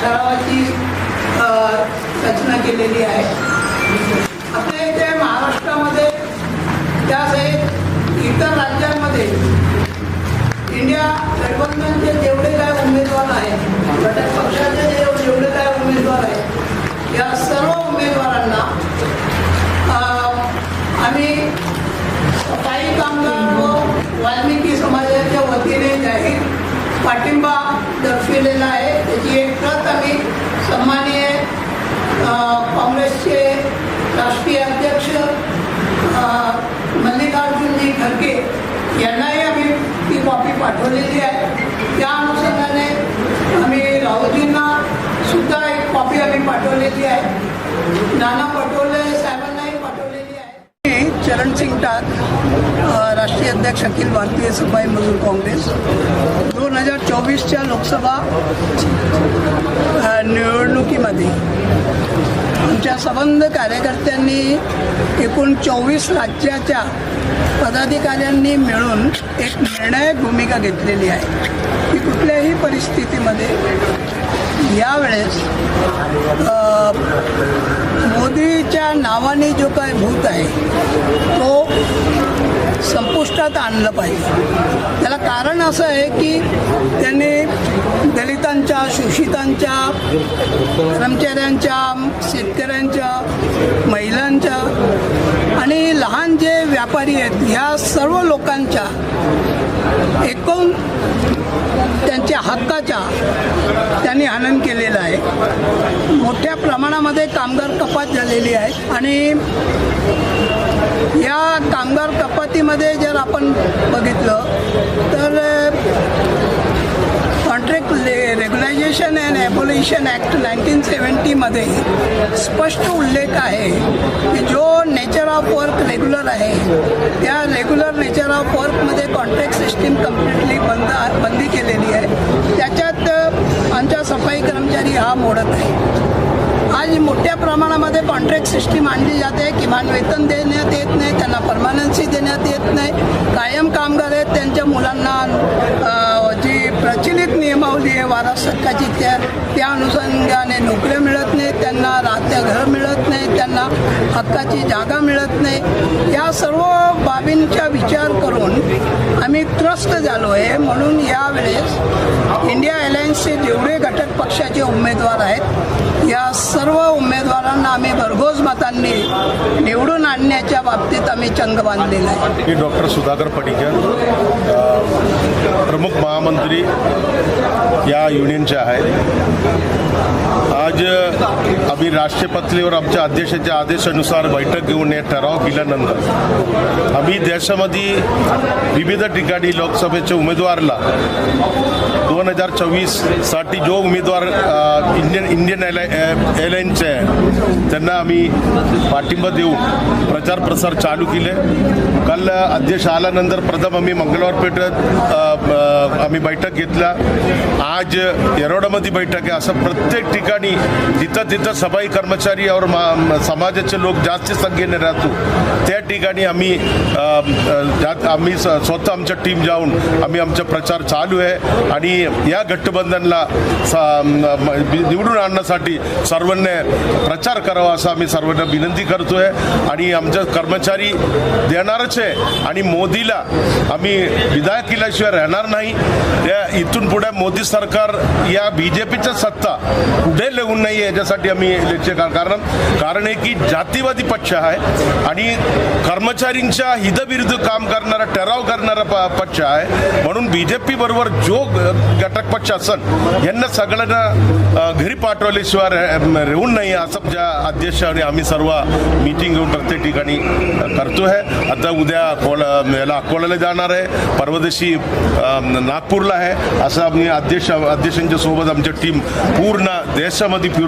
ठरावाची रचना केलेली आहे. आपल्या इथे महाराष्ट्रामध्ये त्याच इतर राज्यांमध्ये काँग्रेसचे राष्ट्रीय अध्यक्ष मल्लिकार्जुनजी खरगे यांनाही आम्ही ती कॉपी पाठवलेली आहे. त्या अनुषंगाने आम्ही राहुलजींना सुद्धा एक कॉपी आम्ही पाठवलेली आहे. नाना पटोले साहेबांनाही पाठवलेली आहे. चरण सिंग टाक राष्ट्रीय अध्यक्ष अखिल भारतीय सफाई मजूर काँग्रेस दोन हजार चोवीसच्या लोकसभा निवडणुकीमध्ये आमच्या संबंध कार्यकर्त्यांनी एकूण चोवीस राज्याच्या पदाधिकाऱ्यांनी मिळून एक निर्णायक भूमिका घेतलेली आहे. की कुठल्याही परिस्थितीमध्ये यावेळेस मोदीच्या नावाने जो काय भूत आहे तो संपुष्टात आणलं पाहिजे. त्याला कारण असं आहे की त्यांनी दलितांच्या शोषितांच्या कर्मचाऱ्यांच्या शेतकऱ्यांच्या महिलांच्या आणि लहान जे व्यापारी आहेत. ह्या सर्व लोकांच्या एकूण त्यांच्या हक्काच्या त्यांनी हनन केलेलं आहे. मोठ्या प्रमाणामध्ये कामगार कपात झालेली आहे आणि या कामगार कपातीमध्ये जर आपण बघितलं तर contract regularization and abolition act nineteen सेवन्टीमध्ये स्पष्ट उल्लेख आहे की जो नेचर ऑफ वर्क रेग्युलर आहे त्या रेग्युलर नेचर ऑफ वर्कमध्ये कॉन्ट्रॅक्ट सिस्टीम कम्प्लिटली बंद बंदी केलेली आहे. त्याच्यात आमच्या सफाई कर्मचारी हा मोडत आहे. आज मोठ्या प्रमाणामध्ये कॉन्ट्रॅक्ट सिस्टीम आणली जाते. किमान वेतन देण्यात येत नाही त्यांना परमानन्सी देण्यात येत नाही. कायम कामगार वारस त्या त्या अनुषंगाने नोकऱ्या मिळत नाहीत त्यांना राहत्या घर मिळत नाही त्यांना हक्काची जागा मिळत नाही. या सर्व बाबींचा विचार करून आम्ही त्रस्त झालो आहे म्हणून यावेळेस इंडिया अलायन्सचे जेवढे घटक पक्षाचे उमेदवार आहेत या सर्व उमेदवारांना आम्ही भरघोस मतांनी निवडून आणण्याच्या बाबतीत आम्ही चंग बांधलेला आहे. मी डॉक्टर सुधाकर पडिकर प्रमुख महामंत्री या युनियनच्या आहेत. आज आम्ही राष्ट्रीय पातळीवर आमच्या अध्यक्षाच्या आदेशानुसार बैठक घेऊन हे ठराव केल्यानंतर आम्ही देशामध्ये विविध ठिकाणी लोकसभेच्या उमेदवारला दोन हजार चोवीससाठी जो उमेदवार इंडियन इंडियन एलाय एअरलाईनचे आहे त्यांना आम्ही पाठिंबा देऊन प्रचार प्रसार चालू केले. काल अध्यक्ष आल्यानंतर प्रथम आम्ही मंगळवार पेठेत आ आम्ही बैठक घेतला. आज येरोडामध्ये बैठक आहे. असं प्रत्येक ठिकाणी जिथं तिथं सफाई कर्मचारी और मा- समाजाचे लोक जास्त संख्येने राहतो. त्या ठिकाणी आम्ही आम्ही स- स्वतः आमच्या टीम जाऊन आम्ही आमचा प्रचार चालू आहे. आणि या गठबंधनला सा- निवडून आणण्यासाठी सर्वांनी प्रचार करावा असं आम्ही सर्वांना विनंती करतो आहे आणि आमचे कर्मचारी देणारच आहे. आणि मोदीला आम्ही विधायक केल्याशिवाय राहणार नाही. त्या इथून पुढे मोदी सरकार या बी जे पीच्या सत्ता कुठे लिहून नाही याच्यासाठी आम्ही लक्ष कारण कारण आहे की जातीवादी पक्ष आहे आणि कर्मचारींच्या हितविरुद्ध काम करणारा ठराव करणारा प- पक्ष आहे. म्हणून बी जे पी बरोबर जो घटक पक्ष असन यांना सगळ्यांना घरी पाठवल्याशिवाय रा- राहून नाही असं ज्या अध्यक्ष आणि आम्ही सर्व मीटिंग घेऊन प्रत्येक ठिकाणी करतो करतोय. आता उद्या अकोला याला अकोल्याला जाणार आहे. परवा ना नागपूरला आहे. असं आम्ही अध्यक्ष अध्यक्षांच्या सोबत आमची टीम पूर्ण देशामध्ये फिरून